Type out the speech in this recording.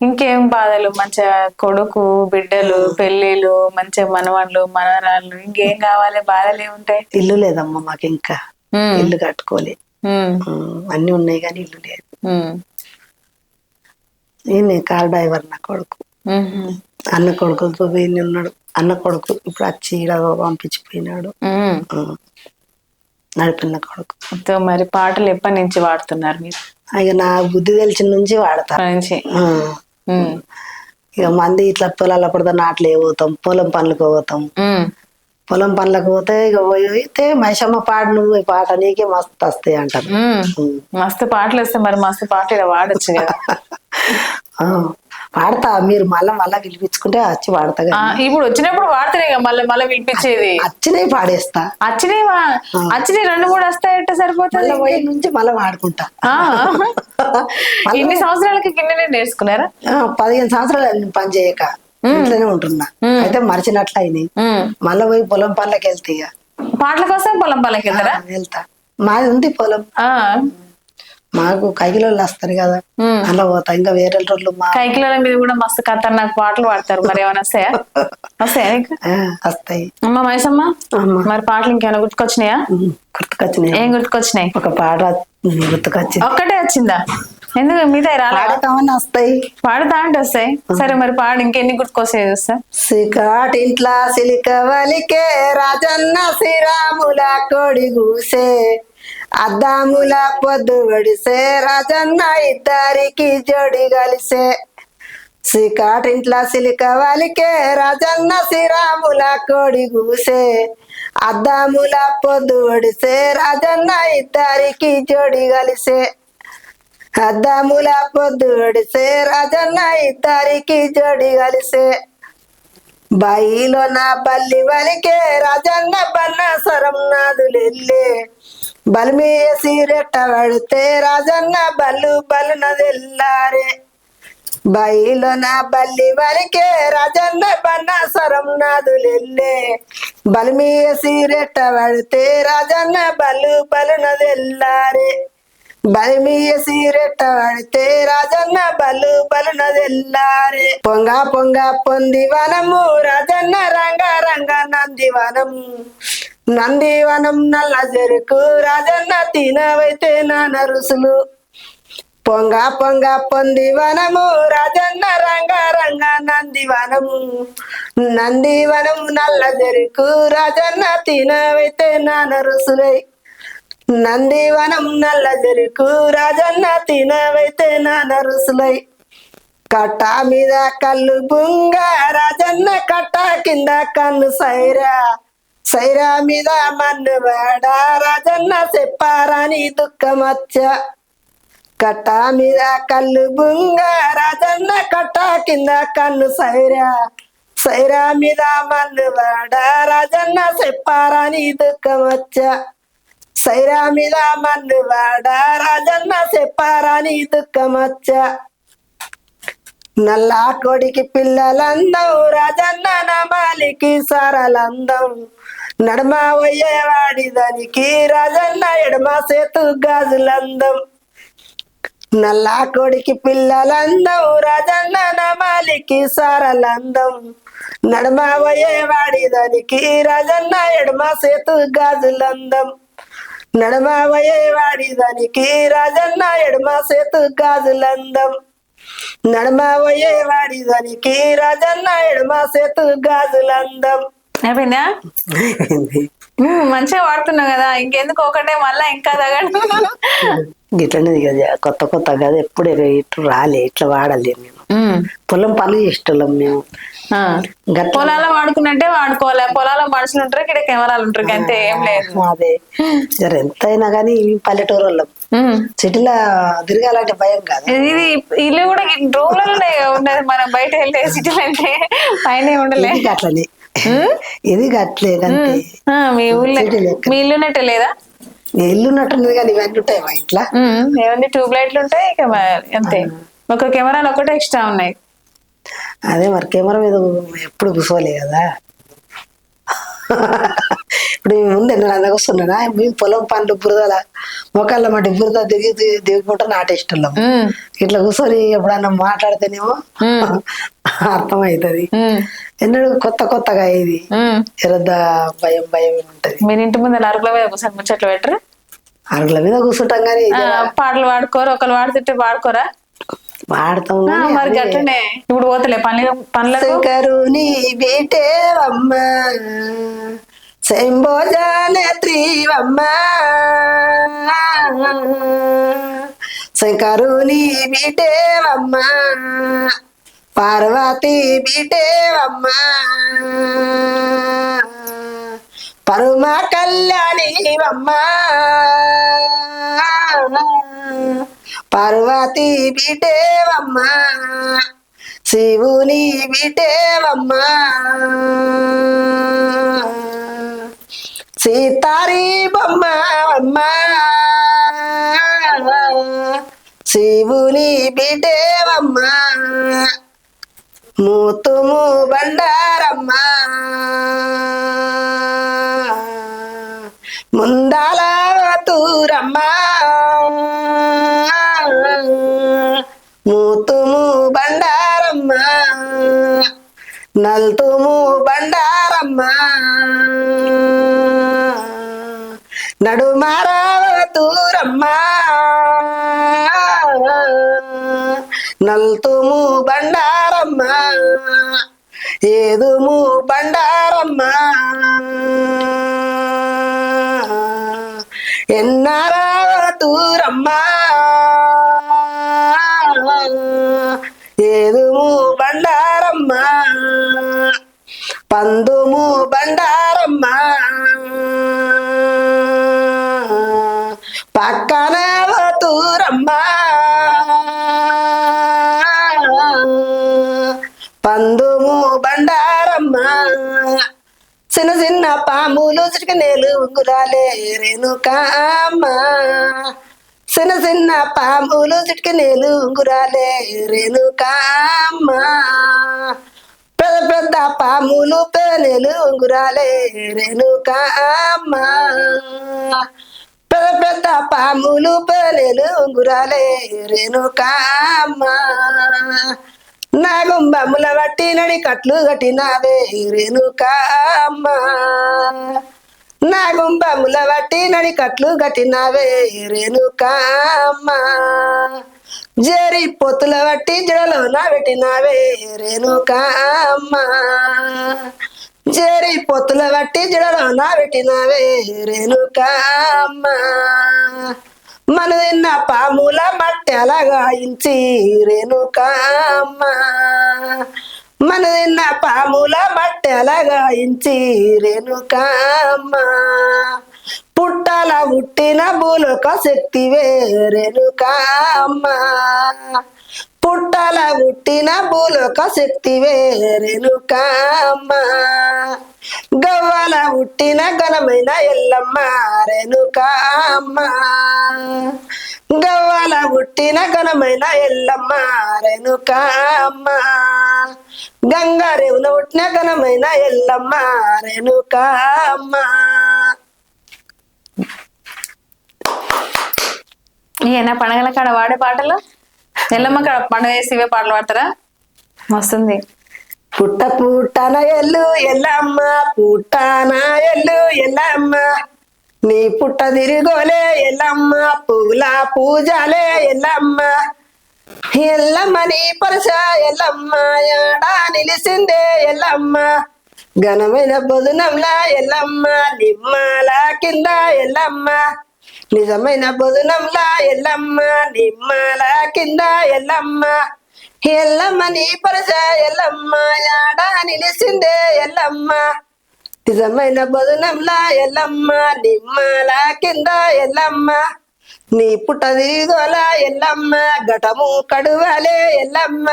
ఇంకేం బాధలు? మంచిగా కొడుకు బిడ్డలు పెళ్ళిళ్ళు మంచిగా మనవాళ్ళు మనవరాళ్ళు ఇంకేం కావాలి? బాధలు ఏముంటాయి ఇల్లు లేదమ్మా మాకు ఇంకా. ఇల్లు కట్టుకోలే. అన్ని ఉన్నాయి కానీ ఇల్లు లేదు. ఈయన కార్ డ్రైవర్ నా కొడుకు. అన్న కొడుకులతో పోయి ఉన్నాడు. అన్న కొడుకు ఇప్పుడు వచ్చి ఈడ పంపించిపోయినాడు. నడిపిన కొడుకు. మరి పాటలు ఎప్పటి నుంచి వాడుతున్నారు మీరు? ఇక నా బుద్ధి తెలిసిన నుంచి వాడతా. నుంచి. ఇక మంది ఇట్లా పొలాల పడితే నాట్లు పోతాం పొలం పనులకు పోతాం. పొలం పనులకు పోతే ఇక పోయితే మైసమ్మ పాడు నువ్వు ఈ పాట నీకే మస్తు వస్తాయి అంటారు. మస్తు పాటలు వస్తే మరి మస్తు పాటలు ఇలా వాడొచ్చు కదా. ఆ, పాడతా మీరు మళ్ళా మళ్ళా పిలిపించుకుంటే వచ్చి ఆ, కానీ. ఇప్పుడు వచ్చినప్పుడు వాడితేనే కదా మళ్ళీ మళ్ళీ పిలిపించేది. వచ్చినవి పాడేస్తా. అచ్చినాయి అచ్చినాయి రెండు మూడు వస్తాయంటే సరిపోతుంది మళ్ళీ పోయి. నుంచి మళ్ళీ పాడుకుంటా ఆ, ఇన్ని సంవత్సరాలకి కిన్నె నేర్చుకున్నారా ఆ, పదిహేను సంవత్సరాలు అయింది పని చేయక. ఇంట్లోనే ఉంటున్నా. అయితే మరిచినట్లు అయినాయి ఉమ్. మళ్ళీ పోయి పొలం పనులకు వెళ్తా ఇక. పాటల కోసం పొలం పొలంకి వెళ్తారా వెళ్తా. మాది ఉంది పొలం. ఆ, మాకు కైకిలోళ్ళు వస్తారు కదా. అలా పోతా. ఇంకా వేరే రోజులు మా కైకిల మీద కూడా మస్తు ఖతర్నాక్ పాటలు పాడతారు. మరి ఏమైనా వస్తాయా? వస్తాయా అమ్మ మైసమ్మ మరి పాటలు ఇంకేమైనా గుర్తుకొచ్చినాయా? గుర్తుకొచ్చినాయి. ఏం గుర్తుకొచ్చినాయి? ఒక పాట గుర్తుకొచ్చింది. ఒక్కటే వచ్చిందా? ఎందుకు మిగతా రాలే? పాడతామని వస్తాయి. పాడుతా అంటే వస్తాయి. సరే మరి పాడు ఇంకెన్ని గుర్తుకొస్తాయి చూస్తా. సికాటింట్లా సిలిక వలికే రాజన్న శ్రీరాముల కొడి గూసే. అద్దాముల పొద్దు వడిసే రాజన్న ఇద్దరికి జోడి కలిసే. సికాటింట్లా సిలిక వాలికే రాజన్న శ్రీరాముల కొడి గూసే. అద్దాముల పొద్దు ఒడిసే రాజన్న ఇద్దరికి జోడి కలిసే. అద్దాముల పొద్దు ఒడిసే రాజన్న ఇద్దరికి జోడి కలిసే. బాయిలో నా బల్లి వలికే రాజన్న బన్న సరం నాదులెల్లే. బలిమేసి రెట్ట పడితే రాజన్న బల్లు బలునదెల్లారే. బయలు నా బల్లి వలికే రాజన్న బన్న సరం నాదులెల్లే. బలిమేసి రెట్ట పడితే రాజన్న బల్లు బలునదెల్లారే. బలిమీయ సీరెట్ట పడితే రాజన్న బలు బలునదెల్లారే. పొంగ పొంగ పొందివనము రాజన్న రంగ రంగ నందివనము. నందివనం నల్ల చెరుకు రాజన్న తినవైతే నా నరుసులు పొంగ పొంగ పొందివనము రాజన్న రంగ రంగ నందివనము. నందివనం నల్ల చెరుకు రాజన్న తినవైతే నా నరుసులై నందివనం నల్ల చెరుకు రాజన్న తినవైతే నా నరుసులై కట్ట మీద కళ్ళు బుంగ రాజన్న కట్ట కింద కన్ను సైరా. సైరా మీద మన్ను వాడ రాజన్న చెప్పారని దుఃఖమచ్చ. కట్ట మీద కళ్ళు బుంగ రాజన్న కట్ట కింద కన్ను సైరా. సైరా మీద మన్ను వాడ రాజన్న చెప్పారని దుఃఖమచ్చ. సైరా మీద మన్ను వాడ రాజన్న చెప్పారని దుఃఖమచ్చ. నల్లా కొడికి పిల్లలందం రాజన్న నమాలికి సరళందం నడమ పోయేవాడి దానికి రాజన్న ఎడమ సేతు గాజులందం. నల్లా కొడికి పిల్లలందం రాజన్న నమాలికి సారలందం. నడమ పోయేవాడి దానికి రాజన్న ఎడమ సేతు గాజులందం. నడమ పోయేవాడి దానికి రాజన్న ఎడమ సేతు గాజులందం. నడమ పోయేవాడి దానికి రాజన్న ఎడమ సేతు గాజులందం. అయిపోయిందా? మంచిగా వాడుతున్నావు కదా ఇంకెందుకు ఒకటే మళ్ళా ఇంకా తగడు. గిట్లనే కదా కొత్త కొత్త కదా ఎప్పుడు ఇటు రాలే ఇట్లా వాడాలి మేము. పొలం పనులు చేసేటోళ్ళం మేము. పొలాల్లో వాడుకున్నట్టే వాడుకోవాలి పొలాల్లో మనుషులు ఉంటారు ఇక్కడ కెమెరాలు ఉంటారు అంతే ఏం లేదు. అదే. జర ఎంతైనా కానీ పల్లెటూరు వాళ్ళం. సిటీలో తిరగాలంటే భయం కాదు. ఇది ఇల్లు కూడా రూమ్లలోనే ఉన్నది మనం బయట వెళ్తే సిటీలో అంటే పైన ఉండలే ఇది గట్లనే ఇది ఆ, మీ ఊళ్ళో. మీ ఇల్లునట్టే లేదా? ఇల్లు ఉన్నట్టున్నది కానీ ఇవన్నీ ఉంటాయి మా ఇంట్లో? ఏముంది ట్యూబ్ లైట్లు ఉంటాయి ఇక మ- అంతే. ఒక కెమెరాలు ఒకటే ఎక్స్ట్రా ఉన్నాయి. అదే మరి కెమెరా మీద ఎప్పుడు కూర్చోలే కదా. ఇప్పుడు ఈ ముందు నేను అందుకు వస్తున్నానా మేము పొలం పండ్లు బురదల మొక్కల మట్టి బురద దిగి దిగి- దిగుకుంటా నాటేస్తున్నాం ఇట్లా కూర్చొని ఎప్పుడన్నా మాట్లాడితేనేమో మ్మ్. అర్థమవుతుంది ఎన్నడూ కొత్త కొత్తగా ఇది ఉమ్. ఎరద్ద భయం భయం ఉంటది. మీరు ఇంటి ముందు అరుగుల మీద కూర్చొని ముచ్చట్లు పెట్టరు? అరుగుల మీద కూర్చుంటాం కానీ పాటలు పాడుకోరు? ఒకరు పాడుతుంటే పాడుకోరా? వాడతాం మరి గట్లనే ఇప్పుడు పోతలే పనులు పనులకు? శంకరుని బీటేవమ్మ శంభోజనేత్రివమ్మ శంకరుని బీటేవమ్మ పార్వతి బీటేవమ్మ. పరమ కళ్యాణివమ్మ. పార్వతి బీటేవమ్మ. శివుని బిటేవమ్మా. సీతారి బొమ్మ అమ్మ శివుని బిటేవమ్మా. మూతుము బండారమ్మ. ముందాల తూరమ్మ. మూతుము బండారమ్మ. నల్తుము బండారమ్మ. నడుమారా తూరమ్మ. నల్తుము బండారమ్మ ఏదుము బండారమ్మ ఎన్నారావ తూరమ్మ ఏదుము బండారమ్మ పందుము బండారమ్మ పక్కన తూరమ్మ చిన్న చిన్న పాములు చిటికనేలు ఉంగురాలే రేణుకామ్మ చిన్న చిన్న పాములు చిటికనేలు ఉంగురాలే రేణుకామ్మ పెద్ద పెద్ద పాములు పెదనేలు ఉంగురాలే రేణుకామ్మ పెద్ద పెద్ద పాములు పెదనేలు ఉంగురాలే రేణుకామ్మ నాగుంబముల బట్టి నడి కట్లు కట్టినావే రేణుకామ్మ నాగుంబముల బట్టి నడి కట్లు కట్టినావే రేణుకామ్మ జరి పొత్తుల వట్టి జడలో నా పెట్టినావే రేణుకామ్మ జరి పొత్తుల వట్టి జడలో నా పెట్టినావే రేణుకామ్మ మన పాముల మట్టెల గాయించి రేణుకామ్మ మన పాముల మట్టెల గాయించి రేణుకామ్మ పుట్టాల పుట్టిన బులుక శక్తివే రేణుకామ్మ పుట్టల పుట్టిన భూలోక శక్తివే రేణుకామ్మ గవ్వల పుట్టిన ఘనమైన ఎల్లమ్మ రేణుకామ్మ గవ్వల పుట్టిన ఘనమైన ఎల్లమ్మ రేణుకామ్మ గంగా గంగారేవున పుట్టిన ఘనమైన ఎల్లమ్మ రేణుకామ్మ ఈయన పండగల కాడ వాడే పాటలు? ఎల్లమ్మ కాడ పండుగ వేసి ఇవే పాటలు పాడతారా? వస్తుంది. పుట్ట పుట్టన ఎల్లు ఎల్లమ్మ పుట్టాన ఎల్లు ఎల్లమ్మ. నీ పుట్ట తిరిగోలే ఎల్లమ్మ. పూల పూజలే ఎల్లమ్మ. ఎల్లమ్మ నీ పరస ఎల్లమ్మ యాడా నిలిసిందే ఎల్లమ్మ. ఘనమైన బొదునంలా ఎల్లమ్మ. నిమ్మల కింద ఎల్లమ్మ. నిజమైన బుధనంలా ఎల్లమ్మ నిమ్మల కింద ఎల్లమ్మ. ఎల్లమ్మ నీ పరస ఎల్లమ్మ యాడా నిలిసిందే ఎల్లమ్మ. నిజమైన బదునంలా ఎల్లమ్మ నిమ్మల కింద ఎల్లమ్మ. నీ పుట్ట ఎల్లమ్మ ఘటము కడువలే ఎల్లమ్మ.